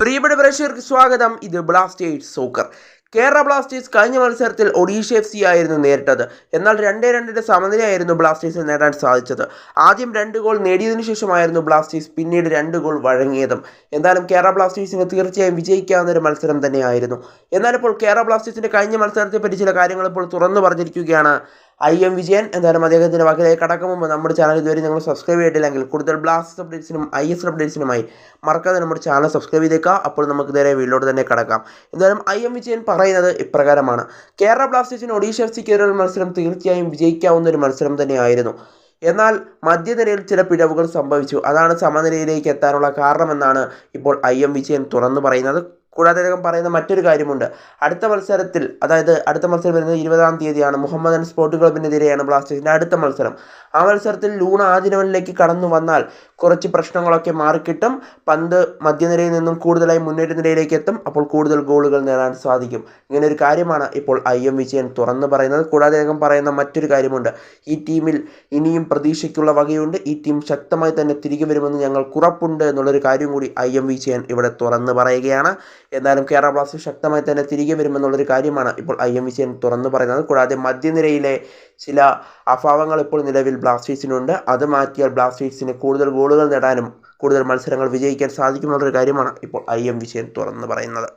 പ്രിയപ്പെട്ട പ്രേക്ഷകർക്ക് സ്വാഗതം. ഇത് ബ്ലാസ്റ്റേഴ്സ് സോക്കർ കേരള ബ്ലാസ്റ്റേഴ്സ് കഴിഞ്ഞ മത്സരത്തിൽ ഒഡീഷ എഫ് സി ആയിരുന്നു നേരിട്ടത്. എന്നാൽ രണ്ടേ രണ്ടിന്റെ സമനിലയായിരുന്നു ബ്ലാസ്റ്റേഴ്സിന് നേടാൻ സാധിച്ചത്. ആദ്യം രണ്ട് ഗോൾ നേടിയതിനു ശേഷമായിരുന്നു ബ്ലാസ്റ്റേഴ്സ് പിന്നീട് രണ്ട് ഗോൾ വഴങ്ങിയതും. എന്നാലും കേരള ബ്ലാസ്റ്റേഴ്സിന് തീർച്ചയായും വിജയിക്കാവുന്ന ഒരു മത്സരം തന്നെയായിരുന്നു. എന്നാൽ ഇപ്പോൾ കേരള ബ്ലാസ്റ്റേഴ്സിന്റെ കഴിഞ്ഞ മത്സരത്തെപ്പറ്റി ചില കാര്യങ്ങൾ ഇപ്പോൾ തുറന്നു പറഞ്ഞിരിക്കുകയാണ്. I M Vijayan. എന്തായാലും അദ്ദേഹത്തിന്റെ വാക്കിലേക്ക് കടക്കും. മുമ്പ് നമ്മുടെ ചാനൽ ഇതുവരെ നിങ്ങൾ സബ്സ്ക്രൈബ് ചെയ്തിട്ടില്ലെങ്കിൽ കൂടുതൽ ബ്ലാസ്റ്റ് അപ്ഡേറ്റ്സിനും ഐ എസ് അപ്ഡേറ്റ്സിനുമായി മറക്കാതെ നമ്മുടെ ചാനൽ സബ്സ്ക്രൈബ് ചെയ്തേക്കുക. അപ്പോൾ നമുക്ക് നേരെ വീട്ടിലോട്ട് തന്നെ കടക്കാം. എന്തായാലും ഐ എം വിജയൻ പറയുന്നത് ഇപ്രകാരമാണ്. കേരള ബ്ലാസ്റ്റേഴ്സിന് ഒഡീഷ എഫ് സിക്ക് ഒരു മത്സരം തീർച്ചയായും വിജയിക്കാവുന്ന ഒരു മത്സരം തന്നെയായിരുന്നു. എന്നാൽ മധ്യനിരയിൽ ചില പിഴവുകൾ സംഭവിച്ചു. അതാണ് സമനിലയിലേക്ക് എത്താനുള്ള കാരണമെന്നാണ് ഇപ്പോൾ ഐ എം വിജയൻ തുറന്നു പറയുന്നത്. കൂടാതെ അദ്ദേഹം പറയുന്ന മറ്റൊരു കാര്യമുണ്ട്. അടുത്ത മത്സരത്തിൽ അതായത് അടുത്ത മത്സരം വരുന്നത് ഇരുപതാം തീയതിയാണ്. മുഹമ്മദൻ സ്പോർട്ട് ക്ലബിനെതിരെയാണ് ബ്ലാസ്റ്റേഴ്സിന്റെ അടുത്ത മത്സരം. ആ മത്സരത്തിൽ ലൂൺ ആദ്യ ലെവലിലേക്ക് കടന്നു വന്നാൽ കുറച്ച് പ്രശ്നങ്ങളൊക്കെ മാറിക്കിട്ടും. പന്ത് മധ്യനിരയിൽ നിന്നും കൂടുതലായി മുന്നേറ്റ നിരയിലേക്ക് എത്തും. അപ്പോൾ കൂടുതൽ ഗോളുകൾ നേടാൻ സാധിക്കും. ഇങ്ങനെ ഒരു കാര്യമാണ് ഇപ്പോൾ ഐ എം വിജയൻ തുറന്നു പറയുന്നത്. കൂടാതെ അദ്ദേഹം പറയുന്ന മറ്റൊരു കാര്യമുണ്ട്. ഈ ടീമിൽ ഇനിയും പ്രതീക്ഷയ്ക്കുള്ള വകയുണ്ട്. ഈ ടീം ശക്തമായി തന്നെ തിരികെ വരുമെന്ന് ഞങ്ങൾക്ക് ഉറപ്പുണ്ട് എന്നുള്ളൊരു കാര്യം കൂടി ഐ എം വിജയൻ ഇവിടെ തുറന്നു പറയുകയാണ്. എന്നാലും കേരള ബ്ലാസ്റ്റേഴ്സ് ശക്തമായി തന്നെ തിരികെ വരുമെന്നുള്ളൊരു കാര്യമാണ് ഇപ്പോൾ ഐ എം വിജയൻ തുറന്നു പറയുന്നത്. കൂടാതെ മധ്യനിരയിലെ ചില അഭാവങ്ങൾ ഇപ്പോൾ നിലവിൽ ബ്ലാസ്റ്റേഴ്സിനുണ്ട്. അത് മാറ്റിയാൽ ബ്ലാസ്റ്റേഴ്സിന് കൂടുതൽ ഗോളുകൾ നേടാനും കൂടുതൽ മത്സരങ്ങൾ വിജയിക്കാൻ സാധിക്കുമെന്നുള്ളൊരു കാര്യമാണ് ഇപ്പോൾ ഐ എം വിജയൻ തുറന്നു പറയുന്നത്.